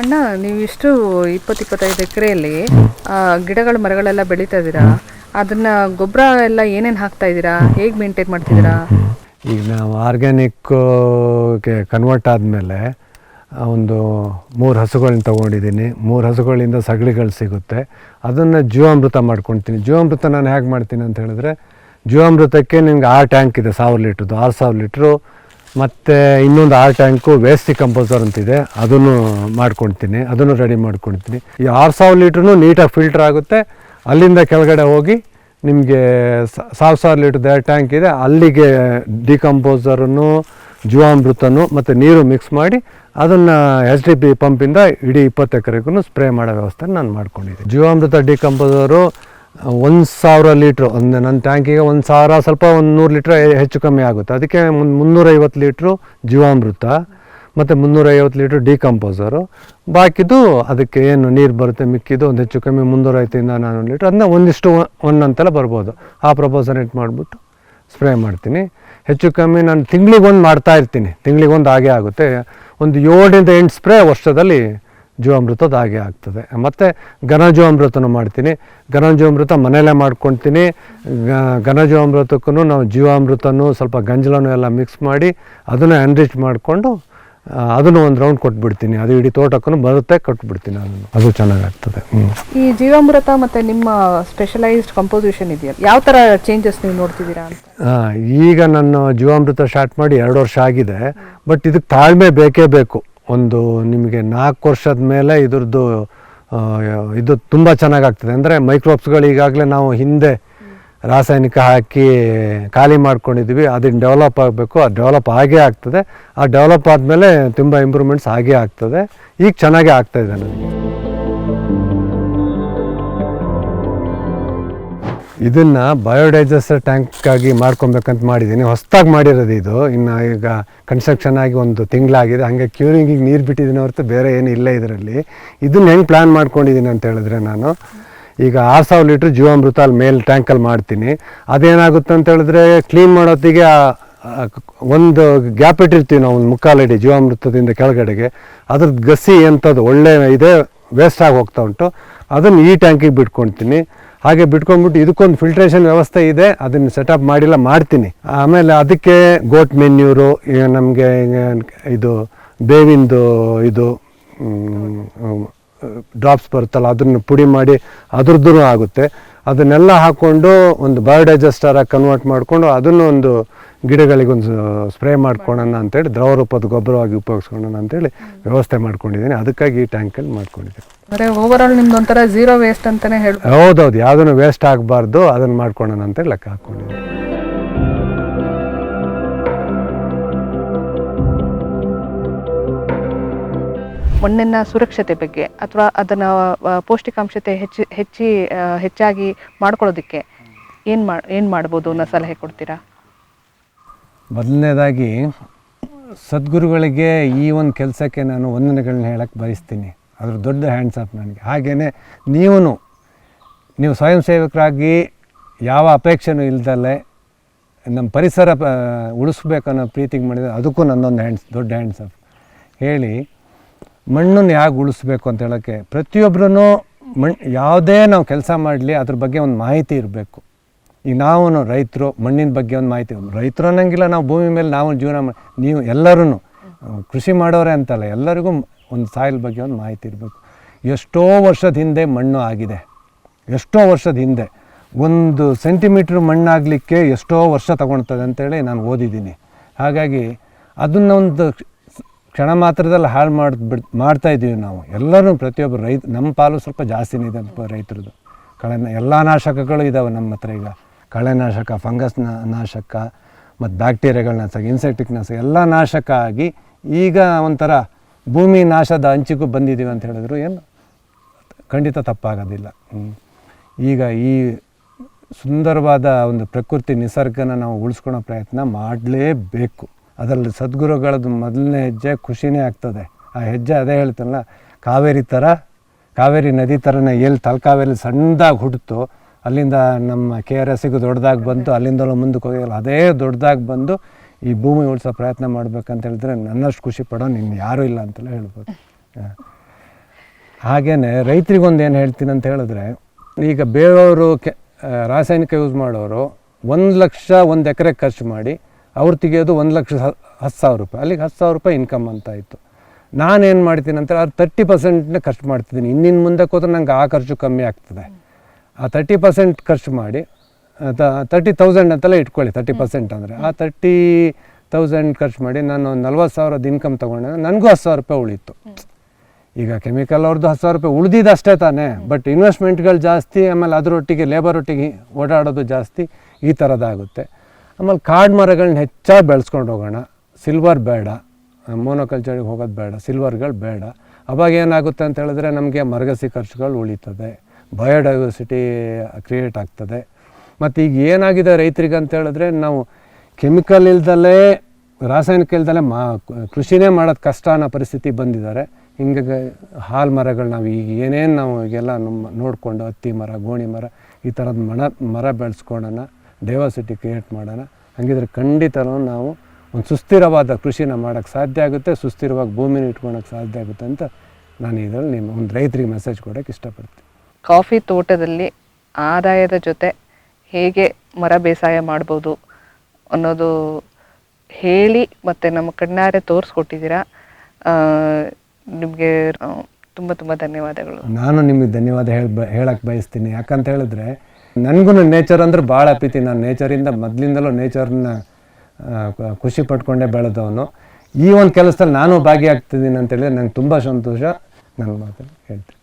ಅಣ್ಣ ನೀವು ಇಷ್ಟು ಇಪ್ಪತ್ತು ಇಪ್ಪತ್ತೈದು ಎಕರೆಯಲ್ಲಿ ಗಿಡಗಳು, ಮರಗಳೆಲ್ಲ ಬೆಳೀತಾ ಇದ್ದೀರಾ? ಅದನ್ನ ಗೊಬ್ಬರ ಎಲ್ಲ ಏನೇನು ಹಾಕ್ತಾ ಇದ್ದೀರಾ? ಹೇಗೆ ಮೇಂಟೈನ್ ಮಾಡ್ತಿದ್ದೀರಾ? ಈಗ ನಾವು ಆರ್ಗ್ಯಾನಿಕ್ಗೆ ಕನ್ವರ್ಟ್ ಆದಮೇಲೆ ಒಂದು ಮೂರು ಹಸುಗಳನ್ನ ತೊಗೊಂಡಿದ್ದೀನಿ. ಮೂರು ಹಸುಗಳಿಂದ ಸಗಣಿಗಳು ಸಿಗುತ್ತೆ. ಅದನ್ನು ಜೀವಾಮೃತ ಮಾಡ್ಕೊಳ್ತೀನಿ ಜೀವಾಮೃತ ನಾನು ಹೇಗೆ ಮಾಡ್ತೀನಿ ಅಂತ ಹೇಳಿದ್ರೆ, ಜೀವಾಮೃತಕ್ಕೆ ನಿಮ್ಗೆ ಆರು ಟ್ಯಾಂಕ್ ಇದೆ, ಸಾವಿರ ಲೀಟ್ರದ್ದು. ಆರು ಸಾವಿರ ಲೀಟ್ರು ಮತ್ತು ಇನ್ನೊಂದು ಆರು ಟ್ಯಾಂಕು ವೇಸ್ಟಿ ಕಂಪೋಸರ್ ಅಂತಿದೆ. ಅದನ್ನು ಮಾಡ್ಕೊಳ್ತೀನಿ ಅದನ್ನು ರೆಡಿ ಮಾಡ್ಕೊಳ್ತೀನಿ ಈ ಆರು ಸಾವಿರ ಲೀಟ್ರೂ ನೀಟಾಗಿ ಫಿಲ್ಟರ್ ಆಗುತ್ತೆ. ಅಲ್ಲಿಂದ ಕೆಳಗಡೆ ಹೋಗಿ ನಿಮಗೆ ಸಾವಿರ ಸಾವಿರ ಲೀಟ್ರದ್ದು ಎರಡು ಟ್ಯಾಂಕ್ ಇದೆ. ಅಲ್ಲಿಗೆ ಡಿಕಂಪೋಸರನ್ನು ಜೀವಾಮೃತನು ಮತ್ತು ನೀರು ಮಿಕ್ಸ್ ಮಾಡಿ ಅದನ್ನು ಎಚ್ ಡಿ ಪಿ ಪಂಪಿಂದ ಇಡೀ ಇಪ್ಪತ್ತು ಎಕರೆಗೂ ಸ್ಪ್ರೇ ಮಾಡೋ ವ್ಯವಸ್ಥೆ ನಾನು ಮಾಡ್ಕೊಂಡಿದ್ದೀನಿ. ಜೀವಾಮೃತ ಡಿಕಂಪೋಸರು ಒಂದು ಸಾವಿರ ಲೀಟ್ರು, ಒಂದು ನನ್ನ ಟ್ಯಾಂಕಿಗೆ ಒಂದು ಸಾವಿರ, ಸ್ವಲ್ಪ ಒಂದು ನೂರು ಲೀಟ್ರ್ ಹೆಚ್ಚು ಕಮ್ಮಿ ಆಗುತ್ತೆ. ಅದಕ್ಕೆ ಒಂದು ಮುನ್ನೂರೈವತ್ತು ಲೀಟ್ರು ಜೀವಾಮೃತ, ಮತ್ತು ಮುನ್ನೂರೈವತ್ತು ಲೀಟ್ರ್ ಡಿಕಂಪೋಸರು. ಬಾಕಿದು ಅದಕ್ಕೆ ಏನು ನೀರು ಬರುತ್ತೆ, ಮಿಕ್ಕಿದ್ದು ಒಂದು ಹೆಚ್ಚು ಕಮ್ಮಿ ಮುನ್ನೂರೈವತ್ತಿಂದ ನಾನ್ನೂರು ಲೀಟ್ರ್. ಅದನ್ನ ಒಂದಿಷ್ಟು ಒನ್ ಅಂತೆಲ್ಲ ಬರ್ಬೋದು. ಆ ಪ್ರಪೋಸನೇಟ್ ಮಾಡಿಬಿಟ್ಟು ಸ್ಪ್ರೇ ಮಾಡ್ತೀನಿ. ಹೆಚ್ಚು ಕಮ್ಮಿ ನಾನು ತಿಂಗ್ಳಿಗೆ ಒಂದು ಮಾಡ್ತಾ ಇರ್ತೀನಿ. ತಿಂಗ್ಳಿಗೆ ಒಂದು ಹಾಗೆ ಆಗುತ್ತೆ. ಒಂದು ಏಳರಿಂದ ಎಂಟು ಸ್ಪ್ರೇ ವರ್ಷದಲ್ಲಿ ಜೀವಾಮೃತದ ಹಾಗೆ ಆಗ್ತದೆ. ಮತ್ತು ಘನಜೀವಾಮೃತನೂ ಮಾಡ್ತೀನಿ. ಘನಜೀವಾಮೃತ ಮನೆಯಲ್ಲೇ ಮಾಡ್ಕೊತೀನಿ ಗ- ಘನಜೀವಾಮೃತಕ್ಕೂ ನಾವು ಜೀವಾಮೃತನೂ ಸ್ವಲ್ಪ ಗಂಜಲನೂ ಎಲ್ಲ ಮಿಕ್ಸ್ ಮಾಡಿ ಅದನ್ನು ಎನ್ರಿಚ್ ಮಾಡಿಕೊಂಡು ಅದನ್ನು ಒಂದು ರೌಂಡ್ ಕೊಟ್ಬಿಡ್ತೀನಿ. ಅದು ಇಡೀ ತೋಟಕ್ಕೂ ಬರುತ್ತೆ ಕೊಟ್ಬಿಡ್ತೀನಿ ಅದನ್ನು. ಅದು ಚೆನ್ನಾಗಾಗ್ತದೆ. ಈ ಜೀವಾಮೃತ ಮತ್ತು ನಿಮ್ಮ ಸ್ಪೆಷಲೈಸ್ಡ್ ಕಂಪೋಸಿಷನ್ ಇದೆಯಲ್ಲ ಯಾವ ಥರ ಚೇಂಜಸ್ ನೀವು ನೋಡ್ತಿದ್ದೀರಾ ಈಗ ನಾನು ಜೀವಾಮೃತ ಸ್ಟಾರ್ಟ್ ಮಾಡಿ ಎರಡು ವರ್ಷ ಆಗಿದೆ. ಬಟ್ ಇದಕ್ಕೆ ತಾಳ್ಮೆ ಬೇಕೇ ಬೇಕು. ಒಂದು ನಿಮಗೆ ನಾಲ್ಕು ವರ್ಷದ ಮೇಲೆ ಇದ್ರದ್ದು ಇದು ತುಂಬ ಚೆನ್ನಾಗಾಗ್ತದೆ. ಅಂದರೆ ಮೈಕ್ರೋಬ್ಸ್ಗಳು ಈಗಾಗಲೇ ನಾವು ಹಿಂದೆ ರಾಸಾಯನಿಕ ಹಾಕಿ ಖಾಲಿ ಮಾಡ್ಕೊಂಡಿದ್ವಿ ಅದನ್ನು ಡೆವಲಪ್ ಆಗಬೇಕು. ಅದು ಡೆವಲಪ್ ಆಗೇ ಆಗ್ತದೆ. ಆ ಡೆವಲಪ್ ಆದಮೇಲೆ ತುಂಬ ಇಂಪ್ರೂವ್ಮೆಂಟ್ಸ್ ಆಗೇ ಆಗ್ತದೆ. ಈಗ ಚೆನ್ನಾಗೇ ಆಗ್ತಾಯಿದೆ ನನಗೆ. ಇದನ್ನ ಬಯೋಡೈಜೆಸ್ಟರ್ ಟ್ಯಾಂಕ್ ಆಗಿ ಮಾಡ್ಕೊಬೇಕಂತ ಮಾಡಿದ್ದೀನಿ. ಹೊಸದಾಗಿ ಮಾಡಿರೋದು ಇದು. ಇನ್ನು ಈಗ ಕನ್ಸ್ಟ್ರಕ್ಷನ್ ಆಗಿ ಒಂದು ತಿಂಗಳಾಗಿದೆ. ಹಾಗೆ ಕ್ಯೂರಿಂಗಿಗೆ ನೀರು ಬಿಟ್ಟಿದ್ದೀನಿ ಹೊರತು ಬೇರೆ ಏನು ಇಲ್ಲ ಇದರಲ್ಲಿ. ಇದನ್ನ ಹೆಂಗೆ ಪ್ಲ್ಯಾನ್ ಮಾಡ್ಕೊಂಡಿದ್ದೀನಿ ಅಂತ ಹೇಳಿದ್ರೆ ನಾನು, ಈಗ ಆರು ಸಾವಿರ ಲೀಟ್ರ್ ಜೀವಾಮೃತ ಅಲ್ಲಿ ಮೇಲೆ ಟ್ಯಾಂಕಲ್ಲಿ ಮಾಡ್ತೀನಿ. ಅದೇನಾಗುತ್ತೆ ಅಂತ ಹೇಳಿದ್ರೆ ಕ್ಲೀನ್ ಮಾಡೋತ್ತಿಗೆ ಒಂದು ಗ್ಯಾಪ್ ಇಟ್ಟಿರ್ತೀವಿ ನಾವು ಒಂದು ಮುಕ್ಕಾಲಡಿ ಜೀವಾಮೃತದಿಂದ ಕೆಳಗಡೆಗೆ. ಅದ್ರದ್ದು ಗಸಿ ಎಂಥದ್ದು ಒಳ್ಳೆ ಇದೆ, ವೇಸ್ಟ್ ಆಗಿ ಹೋಗ್ತಾ ಉಂಟು. ಅದನ್ನು ಈ ಟ್ಯಾಂಕಿಗೆ ಬಿಟ್ಕೊಳ್ತೀನಿ ಹಾಗೆ ಬಿಟ್ಕೊಂಡ್ಬಿಟ್ಟು ಇದಕ್ಕೊಂದು ಫಿಲ್ಟ್ರೇಷನ್ ವ್ಯವಸ್ಥೆ ಇದೆ, ಅದನ್ನು ಸೆಟಪ್ ಮಾಡಿಲ್ಲ, ಮಾಡ್ತೀನಿ. ಆಮೇಲೆ ಅದಕ್ಕೆ ಗೋಟ್ ಮೆನ್ಯೂರು ನಮಗೆ ಇದು ಬೇವಿಂದು ಇದು ಡ್ರಾಪ್ಸ್ ಬರುತ್ತಲ್ಲ, ಅದನ್ನು ಪುಡಿ ಮಾಡಿ ಅದ್ರದ್ದು ಆಗುತ್ತೆ. ಅದನ್ನೆಲ್ಲ ಹಾಕ್ಕೊಂಡು ಒಂದು ಬಯೋಡೈಜೆಸ್ಟರಾಗಿ ಕನ್ವರ್ಟ್ ಮಾಡಿಕೊಂಡು ಅದನ್ನು ಒಂದು ಗಿಡಗಳಿಗೊಂದು ಸ್ಪ್ರೇ ಮಾಡ್ಕೊಳ್ಳೋಣ ಅಂತೇಳಿ ದ್ರವ ರೂಪದ ಗೊಬ್ಬರವಾಗಿ ಉಪಯೋಗಿಸ್ಕೊಳ್ಳೋಣ ಅಂತೇಳಿ ವ್ಯವಸ್ಥೆ ಮಾಡ್ಕೊಂಡಿದ್ದೀನಿ. ಅದಕ್ಕಾಗಿ ಈ ಟ್ಯಾಂಕಲ್ಲಿ ಮಾಡ್ಕೊಂಡಿದ್ದೀನಿ. ಅಂದರೆ ಓವರ್ ಆಲ್ ನಿಮ್ದು ಒಂಥರ ಝೀರೋ ವೇಸ್ಟ್ ಅಂತಾನೆ ಹೇಳ್ಬೋದು. ಹೌದೌದು ಯಾವುದನ್ನು ವೇಸ್ಟ್ ಆಗಬಾರ್ದು ಅದನ್ನು ಮಾಡ್ಕೊಳ್ಳೋಣ ಅಂತೇಳಿ ಲೆಕ್ಕ ಹಾಕ್ಕೊಂಡಿದ್ದೀನಿ ಮಣ್ಣಿನ ಸುರಕ್ಷತೆ ಬಗ್ಗೆ ಅಥವಾ ಅದನ್ನ ಪೌಷ್ಟಿಕಾಂಶತೆ ಹೆಚ್ಚಿ ಹೆಚ್ಚಿ ಹೆಚ್ಚಾಗಿ ಮಾಡ್ಕೊಳ್ಳೋದಕ್ಕೆ ಏನು ಮಾ ಏನು ಮಾಡ್ಬೋದು ಅನ್ನೋ ಸಲಹೆ ಕೊಡ್ತೀರಾ? ಮೊದಲನೇದಾಗಿ, ಸದ್ಗುರುಗಳಿಗೆ ಈ ಒಂದು ಕೆಲಸಕ್ಕೆ ನಾನು ವಂದನೆಗಳನ್ನ ಹೇಳಕ್ಕೆ ಬಯಸ್ತೀನಿ. ಅದ್ರ ದೊಡ್ಡ ಹ್ಯಾಂಡ್ಸ್ ಆಫ್ ನನಗೆ. ಹಾಗೆಯೇ ನೀವು ನೀವು ಸ್ವಯಂ ಸೇವಕರಾಗಿ ಯಾವ ಅಪೇಕ್ಷೆನೂ ಇಲ್ದಲ್ಲೇ ನಮ್ಮ ಪರಿಸರ ಪ- ಉಳಿಸ್ಬೇಕು ಅನ್ನೋ ಪ್ರೀತಿಗೆ ಮಾಡಿದರೆ ಅದಕ್ಕೂ ನನ್ನೊಂದು ಹ್ಯಾಂಡ್ಸ್ ದೊಡ್ಡ ಹ್ಯಾಂಡ್ಸ್ ಆಫ್ ಹೇಳಿ, ಮಣ್ಣನ್ನು ಹೇಗೆ ಉಳಿಸ್ಬೇಕು ಅಂತ ಹೇಳೋಕ್ಕೆ ಪ್ರತಿಯೊಬ್ಬರೂ ಮಣ್, ಯಾವುದೇ ನಾವು ಕೆಲಸ ಮಾಡಲಿ, ಅದ್ರ ಬಗ್ಗೆ ಒಂದು ಮಾಹಿತಿ ಇರಬೇಕು. ಈಗ ನಾವು ರೈತರು, ಮಣ್ಣಿನ ಬಗ್ಗೆ ಒಂದು ಮಾಹಿತಿ ರೈತರು ಅನ್ನಂಗಿಲ್ಲ, ನಾವು ಭೂಮಿ ಮೇಲೆ ನಾವು ಜೀವನ ನೀವು ಎಲ್ಲರೂ ಕೃಷಿ ಮಾಡೋರೆ ಅಂತಲ್ಲ, ಎಲ್ಲರಿಗೂ ಒಂದು ಸಾಯಿಲ್ ಬಗ್ಗೆ ಒಂದು ಮಾಹಿತಿ ಇರಬೇಕು. ಎಷ್ಟೋ ವರ್ಷದ ಹಿಂದೆ ಮಣ್ಣು ಆಗಿದೆ. ಎಷ್ಟೋ ವರ್ಷದ ಹಿಂದೆ. ಒಂದು ಸೆಂಟಿಮೀಟ್ರ್ ಮಣ್ಣಾಗಲಿಕ್ಕೆ ಎಷ್ಟೋ ವರ್ಷ ತಗೊಳ್ತದೆ ಅಂತೇಳಿ ನಾನು ಓದಿದ್ದೀನಿ. ಹಾಗಾಗಿ ಅದನ್ನೊಂದು ಕ್ಷಣ ಮಾತ್ರದಲ್ಲಿ ಹಾಳು ಮಾಡಿಬಿಡ್ ಮಾಡ್ತಾ ಇದ್ದೀವಿ ನಾವು. ಎಲ್ಲರೂ ಪ್ರತಿಯೊಬ್ಬರು ರೈತ ನಮ್ಮ ಪಾಲು ಸ್ವಲ್ಪ ಜಾಸ್ತಿನೇ ಇದೆ ರೈತರದ್ದು ಕಳೆ ಎಲ್ಲ ನಾಶಕಗಳು ಇದ್ದಾವೆ ನಮ್ಮ ಹತ್ರ ಈಗ. ಕಳೆನಾಶಕ, ಫಂಗಸ್ ನಾಶಕ ಮತ್ತು ಬ್ಯಾಕ್ಟೀರಿಯಾಗಳ ನಾಶಕ ಇನ್ಸೆಕ್ಟಿಕ್ ನಾಶಕ ಎಲ್ಲ ನಾಶಕ ಆಗಿ ಈಗ ಒಂಥರ ಭೂಮಿ ನಾಶದ ಅಂಚಿಗೂ ಬಂದಿದ್ದೀವಿ ಅಂತ ಹೇಳಿದ್ರು. ಏನು? ಖಂಡಿತ ತಪ್ಪಾಗೋದಿಲ್ಲ. ಈಗ ಈ ಸುಂದರವಾದ ಒಂದು ಪ್ರಕೃತಿ ನಿಸರ್ಗನ ನಾವು ಉಳಿಸ್ಕೊಳೋ ಪ್ರಯತ್ನ ಮಾಡಲೇಬೇಕು. ಅದರಲ್ಲಿ ಸದ್ಗುರುಗಳದ್ದು ಮೊದಲನೇ ಹೆಜ್ಜೆ ಖುಷಿನೇ ಆಗ್ತದೆ. ಆ ಹೆಜ್ಜೆ ಅದೇ ಹೇಳ್ತಾನಲ್ಲ, ಕಾವೇರಿ ಥರ, ಕಾವೇರಿ ನದಿ ಥರನೇ ಎಲ್ಲಿ ತಲಕಾವೇರಿ ಸಣ್ಣದಾಗಿ ಹುಟ್ಟಿತು ಅಲ್ಲಿಂದ ನಮ್ಮ ಕೆ ಆರ್ ಎಸ್ಸಿಗೂ ದೊಡ್ಡದಾಗಿ ಬಂತು ಅಲ್ಲಿಂದಲೂ ಮುಂದಕ್ಕೆ ಹೋಗಿಲ್ಲ ಅದೇ ದೊಡ್ಡದಾಗಿ ಬಂದು ಈ ಭೂಮಿ ಉಳಿಸೋ ಪ್ರಯತ್ನ ಮಾಡ್ಬೇಕಂತ ಹೇಳಿದ್ರೆ ನನ್ನಷ್ಟು ಖುಷಿ ಪಡೋ ಇನ್ನು ಯಾರೂ ಇಲ್ಲ ಅಂತಲೇ ಹೇಳ್ಬೋದು. ಹಾಗೇನೆ ರೈತರಿಗೊಂದು ಏನು ಹೇಳ್ತೀನಿ ಅಂತ ಹೇಳಿದ್ರೆ, ಈಗ ಬೇರೆಯವರು ಕೆ ರಾಸಾಯನಿಕ ಯೂಸ್ ಮಾಡೋರು ಒಂದು ಲಕ್ಷ ಒಂದು ಎಕರೆ ಖರ್ಚು ಮಾಡಿ ಅವ್ರು ತೆಗಿಯೋದು ಒಂದು ಲಕ್ಷ ಹತ್ತು ಸಾವಿರ ರೂಪಾಯಿ, ಅಲ್ಲಿಗೆ ಹತ್ತು ಸಾವಿರ ರೂಪಾಯಿ ಇನ್ಕಮ್ ಅಂತ ಆಯಿತು. ನಾನೇನು ಮಾಡ್ತೀನಿ ಅಂತ ಅದು ತರ್ಟಿ ಪರ್ಸೆಂಟ್ನೇ ಖರ್ಚು ಮಾಡ್ತಿದ್ದೀನಿ ಇನ್ನಿನ್ನು ಮುಂದಕ್ಕೆ ಹೋದ್ರೆ ನಂಗೆ ಆ ಖರ್ಚು ಕಮ್ಮಿ ಆಗ್ತದೆ. ಆ ತರ್ಟಿ ಪರ್ಸೆಂಟ್ ಖರ್ಚು ಮಾಡಿ ತರ್ಟಿ ತೌಸಂಡ್ ಅಂತೆಲ್ಲ ಇಟ್ಕೊಳ್ಳಿ ತರ್ಟಿ ಪರ್ಸೆಂಟ್ ಅಂದರೆ. ಆ ತರ್ಟಿ ತೌಸಂಡ್ ಖರ್ಚು ಮಾಡಿ ನಾನು ನಲ್ವತ್ತು ಸಾವಿರದ ಇನ್ಕಮ್ ತೊಗೊಂಡೆ ನನಗೂ ಹತ್ತು ಸಾವಿರ ರೂಪಾಯಿ ಉಳಿತು. ಈಗ ಕೆಮಿಕಲ್ ಅವ್ರದ್ದು ಹತ್ತು ಸಾವಿರ ರೂಪಾಯಿ ಉಳಿದಿದ್ದು ಅಷ್ಟೇ ತಾನೇ ಬಟ್ ಇನ್ವೆಸ್ಟ್ಮೆಂಟ್ಗಳು ಜಾಸ್ತಿ ಆಮೇಲೆ ಅದರೊಟ್ಟಿಗೆ ಲೇಬರ್ ಒಟ್ಟಿಗೆ ಓಡಾಡೋದು ಜಾಸ್ತಿ ಈ ಥರದ್ದಾಗುತ್ತೆ ಆಮೇಲೆ ಕಾಡು ಮರಗಳನ್ನ ಹೆಚ್ಚಾಗಿ ಬೆಳೆಸ್ಕೊಂಡು ಹೋಗೋಣ ಸಿಲ್ವರ್ ಬೇಡ ಮೋನೋಕಲ್ಚರ್ಗೆ ಹೋಗೋದು ಬೇಡ ಸಿಲ್ವರ್ಗಳು ಬೇಡ. ಅವಾಗ ಏನಾಗುತ್ತೆ ಅಂತ ಹೇಳಿದ್ರೆ ನಮಗೆ ಮರಗಸಿ ಖರ್ಚುಗಳು ಉಳಿತದೆ. ಬಯೋಡೈವರ್ಸಿಟಿ ಕ್ರಿಯೇಟ್ ಆಗ್ತದೆ. ಮತ್ತು ಈಗ ಏನಾಗಿದೆ ರೈತರಿಗೆ ಅಂತ ಹೇಳಿದ್ರೆ ನಾವು ಕೆಮಿಕಲ್ ಇಲ್ದಲೇ, ರಾಸಾಯನಿಕ ಇಲ್ದಲೇ ಮಾ, ಕೃಷಿನೇ ಮಾಡೋದು ಕಷ್ಟ ಅನ್ನೋ ಪರಿಸ್ಥಿತಿ ಬಂದಿದ್ದಾರೆ. ಹಿಂಗೆ ಹಾಲು ಮರಗಳು ನಾವು ಈಗ ಏನೇನು ನಾವು ಈಗೆಲ್ಲ ನಮ್ಮ ನೋಡಿಕೊಂಡು ಹತ್ತಿ ಮರ, ಗೋಣಿ ಮರ, ಈ ಥರದ ಮಣ, ಮರ ಬೆಳೆಸ್ಕೊಳ್ಳೋಣ ಡೈವರ್ಸಿಟಿ ಕ್ರಿಯೇಟ್ ಮಾಡೋಣ. ಹಂಗಿದ್ರೆ ಖಂಡಿತನೂ ನಾವು ಒಂದು ಸುಸ್ಥಿರವಾದ ಕೃಷಿನ ಮಾಡೋಕ್ಕೆ ಸಾಧ್ಯ ಆಗುತ್ತೆ, ಸುಸ್ಥಿರವಾಗಿ ಭೂಮಿನ ಇಟ್ಕೊಳಕ್ಕೆ ಸಾಧ್ಯ ಆಗುತ್ತೆ ಅಂತ ನಾನು ಇದರಲ್ಲಿ ನಿಮ್ಮ ಒಂದು ರೈತರಿಗೆ ಮೆಸೇಜ್ ಕೊಡೋಕ್ಕೆ ಇಷ್ಟಪಡ್ತೀನಿ. ಕಾಫಿ ತೋಟದಲ್ಲಿ ಆದಾಯದ ಜೊತೆ ಹೇಗೆ ಮರ ಬೇಸಾಯ ಮಾಡ್ಬೋದು ಅನ್ನೋದು ಹೇಳಿ ಮತ್ತು ನಮ್ಮ ಕಣ್ಣಾರೆ ತೋರಿಸ್ಕೊಟ್ಟಿದ್ದೀರಾ. ನಿಮಗೆ ತುಂಬ ತುಂಬ ಧನ್ಯವಾದಗಳು. ನಾನು ನಿಮಗೆ ಧನ್ಯವಾದ ಹೇಳ ಹೇಳಕ್ಕೆ ಬಯಸ್ತೀನಿ. ಯಾಕಂತ ಹೇಳಿದ್ರೆ ನನಗೂ ನೇಚರ್ ಅಂದ್ರೆ ಭಾಳ ಪ್ರೀತಿ. ನಾನು ನೇಚರಿಂದ ಮೊದಲಿಂದಲೂ ನೇಚರ್ನ ಖುಷಿ ಪಟ್ಕೊಂಡೇ ಬೆಳೆದವನು. ಈ ಒಂದು ಕೆಲಸದಲ್ಲಿ ನಾನು ಭಾಗಿಯಾಗ್ತಿದ್ದೀನಿ ಅಂತ ಹೇಳಿದ್ರೆ ನಂಗೆ ತುಂಬ ಸಂತೋಷ. ನನ್ನ ಮಾತಲ್ಲಿ ಹೇಳ್ತೀನಿ.